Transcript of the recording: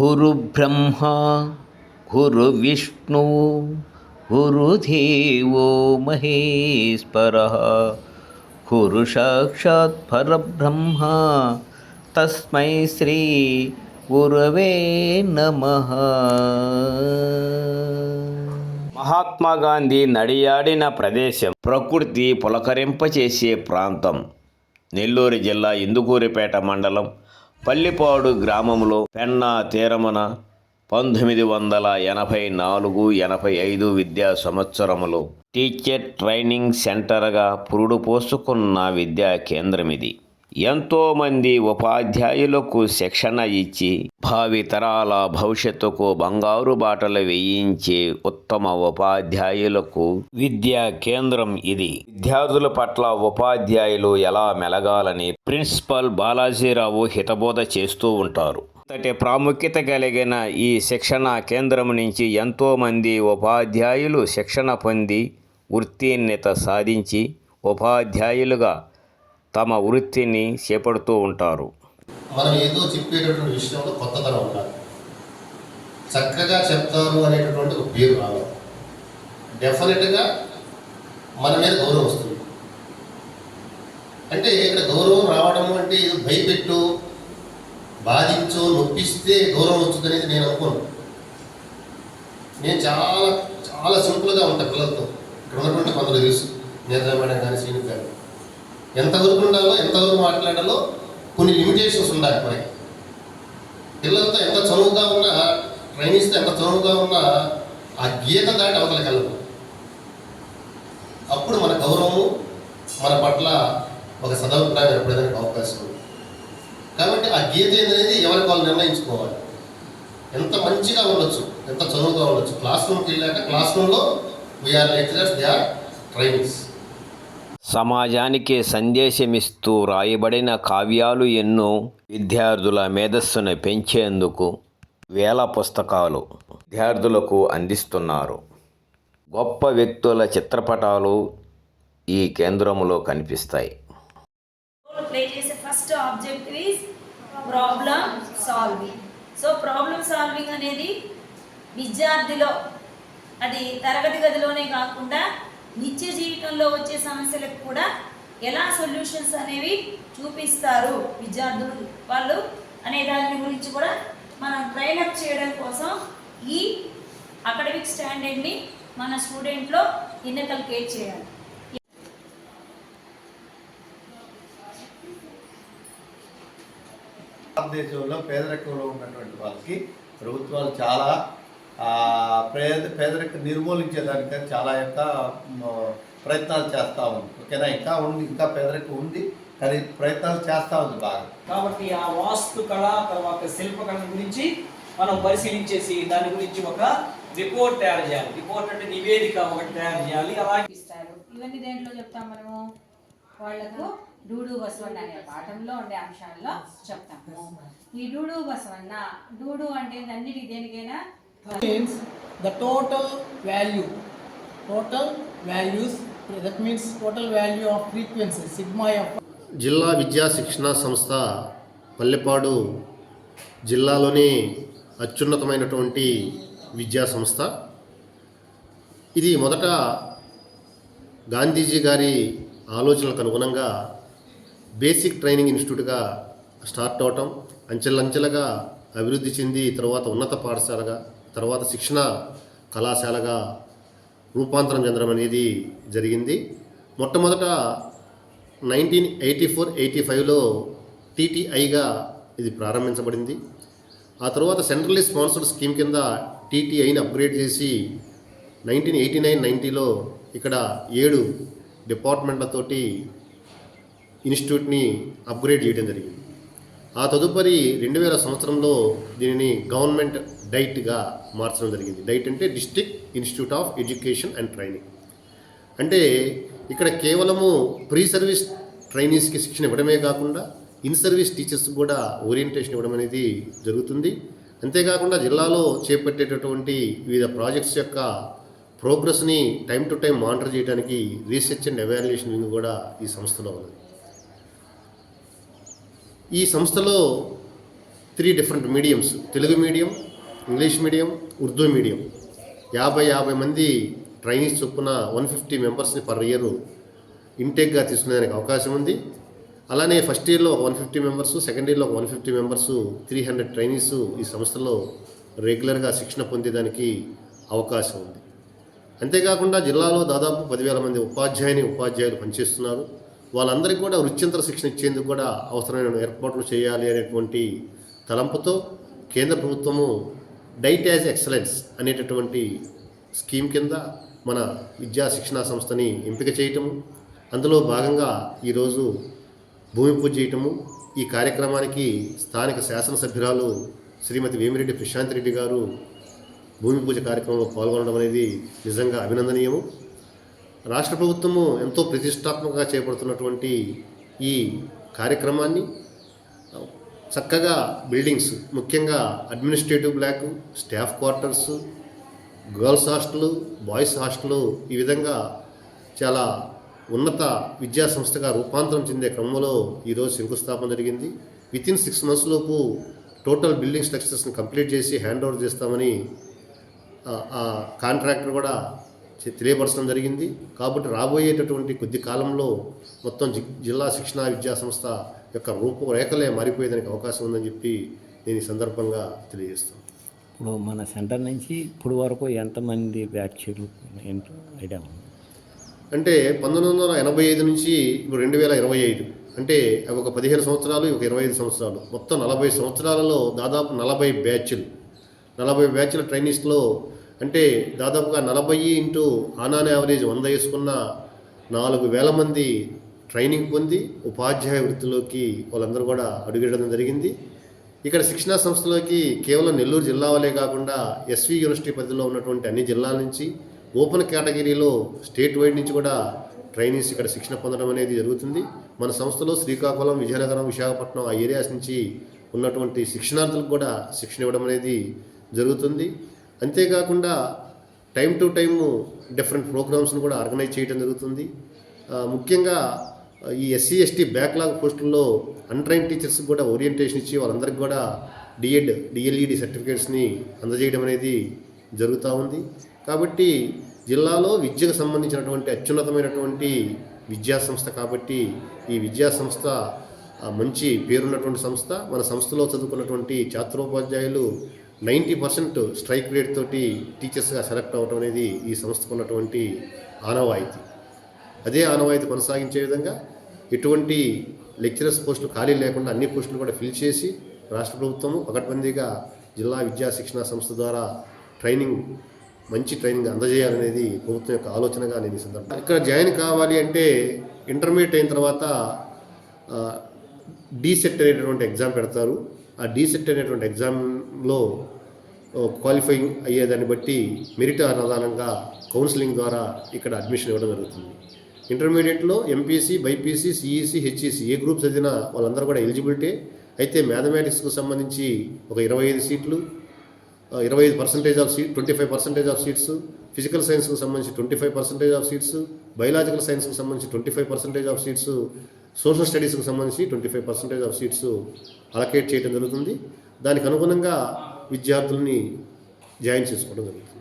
గురుబ్రహ్మ గురువిష్ణు గురుదేవో మహేశ్వర గురు సాక్షాత్ పరబ్రహ్మ తస్మై శ్రీ గురవే నమ. మహాత్మా గాంధీ నడియాడిన ప్రదేశం. ప్రకృతి పులకరింపచేసే ప్రాంతం. నెల్లూరు జిల్లా ఇందుకూరిపేట మండలం పల్లిపాడు గ్రామంలో పెన్నా తీరమున పంతొమ్మిది వందల ఎనభై నాలుగు ఎనభై ఐదు విద్యా సంవత్సరములో టీచర్ ట్రైనింగ్ సెంటర్గా పురుడు పోసుకున్న విద్యా కేంద్రం ఇది ఎంతోమంది ఉపాధ్యాయులకు శిక్షణ ఇచ్చి భావితరాల భవిష్యత్తుకు బంగారు బాటలు వేయించే ఉత్తమ ఉపాధ్యాయులకు విద్యా కేంద్రం ఇది. విద్యార్థుల పట్ల ఉపాధ్యాయులు ఎలా మెలగాలని ప్రిన్సిపల్ బాలాజీరావు హితబోధ చేస్తూ ఉంటారు. అంతటి ప్రాముఖ్యత కలిగిన ఈ శిక్షణ కేంద్రం నుంచి ఎంతోమంది ఉపాధ్యాయులు శిక్షణ పొంది ఉత్తీర్ణత సాధించి ఉపాధ్యాయులుగా తమ వృత్తిని చేపడుతూ ఉంటారు. మనం ఏదో చెప్పేటటువంటి విషయంలో కొత్తదనం ఉండాలి. చక్కగా చెప్తారు అనేటటువంటి ఒక పేరు రావాలి. డెఫినెట్గా మన మీద గౌరవం వస్తుంది. అంటే ఇక్కడ గౌరవం రావడం అంటే భయపెట్టు బాధించో నొప్పిస్తే గౌరవం వస్తుంది అనేది నేను అనుకోను. నేను చాలా చాలా సింపుల్గా ఉంటాను పిల్లలతో. ఇక్కడ ఉన్నటువంటి కొందరు తెలుసు. నిర్ణయం మేడం కానీ శ్రీను ఎంతవరకు ఉండాలో ఎంతవరకు మాట్లాడాలో కొన్ని లిమిటేషన్స్ ఉండాలి మనకి. పిల్లలతో ఎంత చనువుగా ఉన్నా ట్రైనిస్తే ఎంత చనువుగా ఉన్నా ఆ గీత దాటి అవతలకి కలవు అప్పుడు మన గౌరవము మన పట్ల ఒక సదభిప్రాయం ఏర్పడేదానికి అవకాశం ఉంది. కాబట్టి ఆ గీత అనేది ఎవరికి వాళ్ళు నిర్ణయించుకోవాలి? ఎంత మంచిగా ఉండొచ్చు ఎంత చదువుగా ఉండొచ్చు? క్లాస్ రూమ్కి వెళ్ళాక క్లాస్ రూమ్లో we are lecturers they are trainings సమాజానికి సందేశమిస్తూ రాయబడిన కావ్యాలు ఎన్నో విద్యార్థుల మేధస్సును పెంచేందుకు వేల పుస్తకాలు విద్యార్థులకు అందిస్తున్నారు. గొప్ప వ్యక్తుల చిత్రపటాలు ఈ కేంద్రంలో కనిపిస్తాయి. First objective is problem solving so problem solving అనేది విద్యార్థిలో అది తరగతి గదిలోనే కాకుండా నిత్య జీవితంలో వచ్చే సమస్యలకు కూడా ఎలా సొల్యూషన్స్ అనేవి చూపిస్తారు విద్యార్థులు వాళ్ళు అనే దాని గురించి కూడా మనం ట్రైనప్ చేయడం కోసం ఈ అకాడమిక్ స్టాండర్డ్ని మన స్టూడెంట్లో ఇన్కల్కేట్ చేయాలి. భారతదేశంలో పేదరికంలో ఉన్నటువంటి వాళ్ళకి ప్రభుత్వాలు చాలా పేద పేదరికం నిర్మూలించేదానికి చాలా యొక్క ప్రయత్నాలు చేస్తూ ఉంది. ఓకేనా? ఇంకా ఉంది ఇంకా పేదరికం ఉంది కానీ ప్రయత్నాలు చేస్తూ ఉంది బాగా. కాబట్టి ఆ వాస్తు కళ తర్వాత శిల్పకళ గురించి మనం పరిశీలించేసి దాని గురించి ఒక రిపోర్ట్ తయారు చేయాలి. రిపోర్ట్ అంటే నివేదిక ఒకటి తయారు చేయాలి. అలాగే ఇస్తారు. ఇవన్నీ దేంట్లో చెప్తాం మనము? వాళ్ళకు డూడు బసవన్న అనే పాఠంలో ఉండే అంశాల్లో చెప్తాము ఈ డూడు బసవన్న డూడు అంటే అన్నిటికి దేనికైనా means the total value total values that means total value of frequency sigma f. జిల్లా విద్యా శిక్షణ సంస్థ పల్లెపాడు జిల్లాలోని అత్యున్నతమైనటువంటి విద్యా సంస్థ. ఇది మొదట గాంధీజీ గారి ఆలోచనలకు అనుగుణంగా బేసిక్ ట్రైనింగ్ ఇన్స్టిట్యూట్గా స్టార్ట్ అవటం అంచెలంచెలుగా అభివృద్ధి చెంది తర్వాత ఉన్నత పాఠశాలగా తర్వాత శిక్షణ కళాశాలగా రూపాంతరం చెందడం అనేది జరిగింది. మొట్టమొదట నైన్టీన్ ఎయిటీ ఫోర్ ఎయిటీ ఫైవ్లో టీటీఐగా ఇది ప్రారంభించబడింది. ఆ తర్వాత సెంట్రల్లీ స్పాన్సర్డ్ స్కీమ్ కింద టీటీఐని అప్గ్రేడ్ చేసి నైన్టీన్ ఎయిటీ నైన్ నైంటీలో ఇక్కడ ఏడు డిపార్ట్మెంట్లతోటి ఇన్స్టిట్యూట్ని అప్గ్రేడ్ చేయడం జరిగింది. ఆ తదుపరి రెండు వేల సంవత్సరంలో దీనిని గవర్నమెంట్ డైట్గా మార్చడం జరిగింది. డైట్ అంటే district institute of education and training. అంటే ఇక్కడ కేవలము ప్రీ సర్వీస్ ట్రైనీస్కి శిక్షణ ఇవ్వడమే కాకుండా ఇన్ సర్వీస్ టీచర్స్ కూడా ఓరియంటేషన్ ఇవ్వడం అనేది జరుగుతుంది. అంతేకాకుండా జిల్లాలో చేపట్టేటటువంటి వివిధ ప్రాజెక్ట్స్ యొక్క ప్రోగ్రెస్ని టైం టు టైం మానిటర్ చేయడానికి రీసెర్చ్ అండ్ ఎవాల్యుయేషన్ వింగ్ కూడా ఈ సంస్థలో ఉన్నది. ఈ సంస్థలో three different mediums Telugu medium English medium Urdu medium. యాభై యాభై మంది ట్రైనీస్ చొప్పున వన్ ఫిఫ్టీ మెంబర్స్ని పర్ ఇయర్ ఇంటేక్గా తీసుకునేదానికి అవకాశం ఉంది. అలానే ఫస్ట్ ఇయర్లో ఒక వన్ ఫిఫ్టీ మెంబర్స్ సెకండ్ ఇయర్లో ఒక one fifty members three hundred trainees ఈ సంస్థలో రెగ్యులర్గా శిక్షణ పొందేదానికి అవకాశం ఉంది. అంతేకాకుండా జిల్లాలో దాదాపు పదివేల మంది ఉపాధ్యాయుని ఉపాధ్యాయులు పనిచేస్తున్నారు. వాళ్ళందరికీ కూడా వృత్యంతర శిక్షణ ఇచ్చేందుకు కూడా అవసరమైన ఏర్పాట్లు చేయాలి అనేటువంటి తలంపుతో కేంద్ర ప్రభుత్వము డైట్ యాజ్ ఎక్సలెన్స్ అనేటటువంటి స్కీమ్ కింద మన విద్యా శిక్షణా సంస్థని ఎంపిక చేయటము అందులో భాగంగా ఈరోజు భూమి పూజ చేయటము ఈ కార్యక్రమానికి స్థానిక శాసనసభ్యురాలు శ్రీమతి వేమిరెడ్డి ప్రశాంత్ రెడ్డి గారు భూమి పూజ కార్యక్రమంలో పాల్గొనడం అనేది నిజంగా అభినందనీయము. రాష్ట్ర ప్రభుత్వము ఎంతో ప్రతిష్టాత్మకంగా చేపడుతున్నటువంటి ఈ కార్యక్రమాన్ని చక్కగా బిల్డింగ్స్ ముఖ్యంగా administrative block staff quarters girls hostel boys hostel ఈ విధంగా చాలా ఉన్నత విద్యా సంస్థగా రూపాంతరం చెందే క్రమంలో ఈరోజు శంకుస్థాపన జరిగింది. విత్ ఇన్ సిక్స్ మంత్స్ లోపు టోటల్ బిల్డింగ్ స్ట్రక్చర్స్ని కంప్లీట్ చేసి హ్యాండ్ ఓవర్ చేస్తామని ఆ- కాంట్రాక్టర్ కూడా తెలియపరచడం జరిగింది. కాబట్టి రాబోయేటటువంటి కొద్ది కాలంలో మొత్తం జిల్లా శిక్షణా విద్యా సంస్థ యొక్క రూపురేఖలే మారిపోయేదానికి అవకాశం ఉందని చెప్పి నేను ఈ సందర్భంగా తెలియజేస్తాను. ఇప్పుడు మన సెంటర్ నుంచి ఇప్పుడు వరకు ఎంతమంది బ్యాచ్లు ఏంటో ఐడియా ఉంది? అంటే పంతొమ్మిది వందల ఎనభై ఐదు నుంచి ఇప్పుడు రెండు వేల ఇరవై ఐదు. అంటే అవి ఒక పదిహేను సంవత్సరాలు ఒక ఇరవై ఐదు సంవత్సరాలు. మొత్తం నలభై సంవత్సరాలలో దాదాపు నలభై బ్యాచ్లు. నలభై బ్యాచ్ల ట్రైనిస్ట్లో అంటే దాదాపుగా నలభై ఇంటూ ఆనాన్ యావరేజ్ వంద వేసుకున్న నాలుగు వేల మంది ట్రైనింగ్ పొంది ఉపాధ్యాయ వృత్తిలోకి వాళ్ళందరూ కూడా అడుగేయడం జరిగింది. ఇక్కడ శిక్షణా సంస్థలోకి కేవలం నెల్లూరు జిల్లా వాళ్ళే కాకుండా ఎస్వి యూనివర్సిటీ పరిధిలో ఉన్నటువంటి అన్ని జిల్లాల నుంచి ఓపెన్ కేటగిరీలో స్టేట్ వైడ్ నుంచి కూడా ట్రైనీస్ ఇక్కడ శిక్షణ పొందడం అనేది జరుగుతుంది. మన సంస్థలో శ్రీకాకుళం విజయనగరం విశాఖపట్నం ఆ ఏరియాస్ నుంచి ఉన్నటువంటి శిక్షణార్థులకు కూడా శిక్షణ ఇవ్వడం అనేది జరుగుతుంది. అంతేకాకుండా టైం టు టైము డిఫరెంట్ ప్రోగ్రామ్స్ని కూడా ఆర్గనైజ్ చేయడం జరుగుతుంది. ముఖ్యంగా ఈ ఎస్సీ ఎస్టీ బ్యాక్లాగ్ పోస్టుల్లో అన్ట్రైన్ టీచర్స్ కూడా ఓరియంటేషన్ ఇచ్చి వాళ్ళందరికీ కూడా డిఎడ్ డిఎల్ఈడి సర్టిఫికేట్స్ని అందజేయడం అనేది జరుగుతూ ఉంది. కాబట్టి జిల్లాలో విద్యకు సంబంధించినటువంటి అత్యున్నతమైనటువంటి విద్యా సంస్థ కాబట్టి ఈ విద్యా సంస్థ మంచి పేరున్నటువంటి సంస్థ. మన సంస్థలో చదువుకున్నటువంటి ఛాత్రోపాధ్యాయులు నైంటీ పర్సెంట్ స్ట్రైక్ రేట్ తోటి టీచర్స్గా సెలెక్ట్ అవ్వడం అనేది ఈ సంస్థకు ఉన్నటువంటి ఆనవాయితీ. అదే ఆనవాయితీ కొనసాగించే విధంగా ఎటువంటి లెక్చరర్స్ పోస్టులు ఖాళీ లేకుండా అన్ని పోస్టులు కూడా ఫిల్ చేసి రాష్ట్ర ప్రభుత్వము పకడ్బందీగా జిల్లా విద్యా శిక్షణ సంస్థ ద్వారా ట్రైనింగ్ మంచి ట్రైనింగ్ అందజేయాలనేది ప్రభుత్వం యొక్క ఆలోచనగా నేను సందర్భం ఇక్కడ జాయిన్ కావాలి అంటే ఇంటర్మీడియట్ అయిన తర్వాత డీసెట్ అనేటటువంటి ఎగ్జామ్ పెడతారు. ఆ డీసెట్ అనేటువంటి ఎగ్జామ్లో క్వాలిఫైయింగ్ అయ్యేదాన్ని బట్టి మెరిట్ ఆధారంగా కౌన్సిలింగ్ ద్వారా ఇక్కడ అడ్మిషన్ ఇవ్వడం జరుగుతుంది. ఇంటర్మీడియట్లో ఎంపీసీ బైపీసీ సిఈసి హెచ్ఈసి ఏ గ్రూప్ చదివినా వాళ్ళందరూ కూడా ఎలిజిబిలిటీ. అయితే మ్యాథమెటిక్స్కు సంబంధించి ఒక ఇరవై ఐదు సీట్లు ఇరవై ఐదు percentage of seat twenty five percentage of seats physical సైన్స్కి సంబంధించి twenty five percentage of seats biological సైన్స్కి సంబంధించి twenty five percentage of seats social స్టడీస్కి సంబంధించి twenty five percentage of seats allocate చేయడం జరుగుతుంది. దానికి అనుగుణంగా విద్యార్థుల్ని జాయిన్ చేసుకోవడం జరుగుతుంది.